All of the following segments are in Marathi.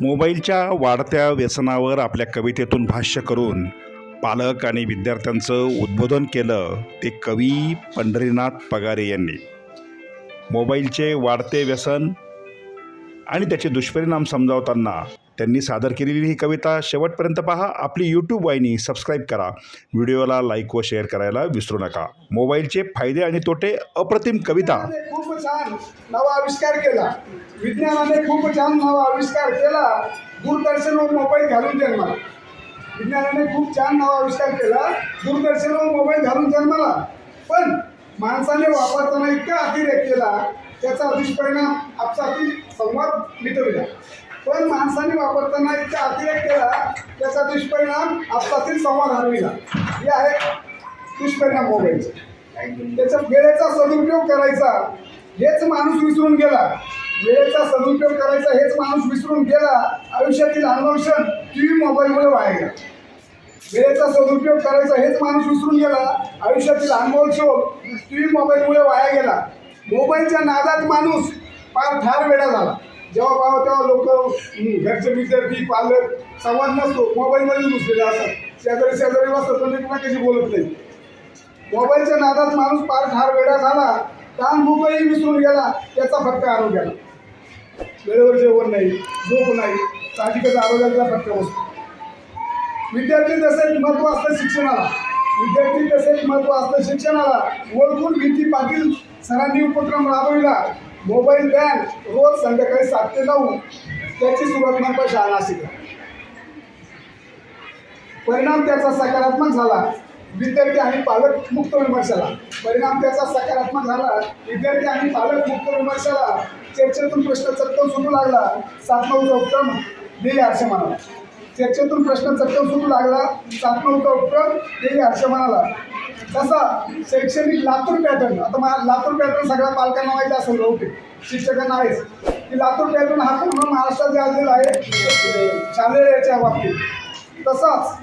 मोबाईलच्या वाढत्या व्यसनावर आपल्या कवितेतून भाष्य करून पालक आणि विद्यार्थ्यांचं उद्बोधन केलं ते कवी पंढरीनाथ पगारे यांनी. मोबाईलचे वाढते व्यसन आणि त्याचे दुष्परिणाम समजावताना त्यांनी सादर केलेली ही कविता शेवटपर्यंत पहा. आपली यूट्यूब वाहिनी सबस्क्राईब करा. व्हिडिओला लाईक व शेअर करायला विसरू नका. मोबाईलचे फायदे आणि तोटे अप्रतिम कविता. खूप छान नवा आविष्कार केला. विज्ञानाने खूप छान नवा आविष्कार केला. दूरदर्शन व मोबाईल घालून जन्माला विज्ञानाने खूप छान नवा आविष्कार केला. दूरदर्शन व मोबाईल घालून जन्माला. पण माणसाने वापरताना इतका अतिरेक केला त्याचा दुष्परिणाम आपसातील संवाद मिटविला. पण माणसाने वापरताना इतका अतिरेक केला त्याचा दुष्परिणाम आपसातील संवाद हरविला. हे आहे दुष्परिणाम मोबाईलचे त्याच्या वेळेचा सदुपयोग करायचा हेच माणूस विसरून गेला. वेळेचा सदुपयोग करायचा हेच माणूस विसरून गेला आयुष्यातील अनुवंशन टी व्ही मोबाईलमुळे वाया गेला. वेळेचा सदुपयोग करायचा हेच माणूस विसरून गेला आयुष्यातील अनमोल शोध टी व्ही मोबाईलमुळे वाया गेला. मोबाईलच्या नादात माणूस फार ठार वेळा झाला. जेव्हा पाहावं तेव्हा लोक घरचे विद्यार्थी पालक संवाद नसतो. मोबाईलमध्ये घुसलेले असतात. शेजारी शेजारी बसतात पण ते कशी बोलत नाही मोबाईलच्या नादात माणूस फार ठार वेडा झाला ताण भूकही विसरून गेला त्याचा फटका आरोग्याला. वेळेवर जेवण नाही झोप नाही साहजिकच आरोग्याचा फटका बसतो. विद्यार्थी तसेच महत्त्व असतं शिक्षणाला. विद्यार्थी तसेच महत्त्व असतं शिक्षणाला ओळखून भीती पाटील सरांनी उपक्रम राबविला. मोबाईल बॅन रोज संध्याकाळी सात ते नऊ त्याची सुरुवात मनपा शाळा शिकला परिणाम त्याचा सकारात्मक झाला. विद्यार्थी आणि पालक मुक्त विमर्शाला. परिणाम त्याचा सकारात्मक झाला. विद्यार्थी आणि पालक मुक्त विमर्शाला चर्चेतून प्रश्न चटकन सुटू लागला. सात नऊचा उपक्रम देई असे म्हणाला चर्चेतून प्रश्न चटकन सुटू लागला. सात नऊचा उपक्रम देई हर्ष म्हणाला तसा शैक्षणिक लातूर पॅटर्न आता मला लातूर पॅटर्न सगळ्या पालकांना माहिती असेल ओके शिक्षकांना आहेच की लातूर पॅटर्न हा पूर्ण महाराष्ट्रात गाजलेला आहे शालेय याच्या बाबतीत. तसाच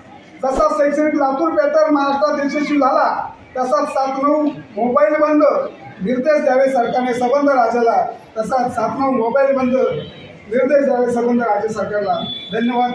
जसा शैक्षणिक लातूर पॅटर्न महाराष्ट्रात यशस्वी झाला तसाच सात नऊ मोबाईल बंद निर्देश द्यावे सरकारने सबंध राजाला. तसाच सात नऊ मोबाईल बंद निर्देश द्यावे सबंध राज्य सरकारला. धन्यवाद.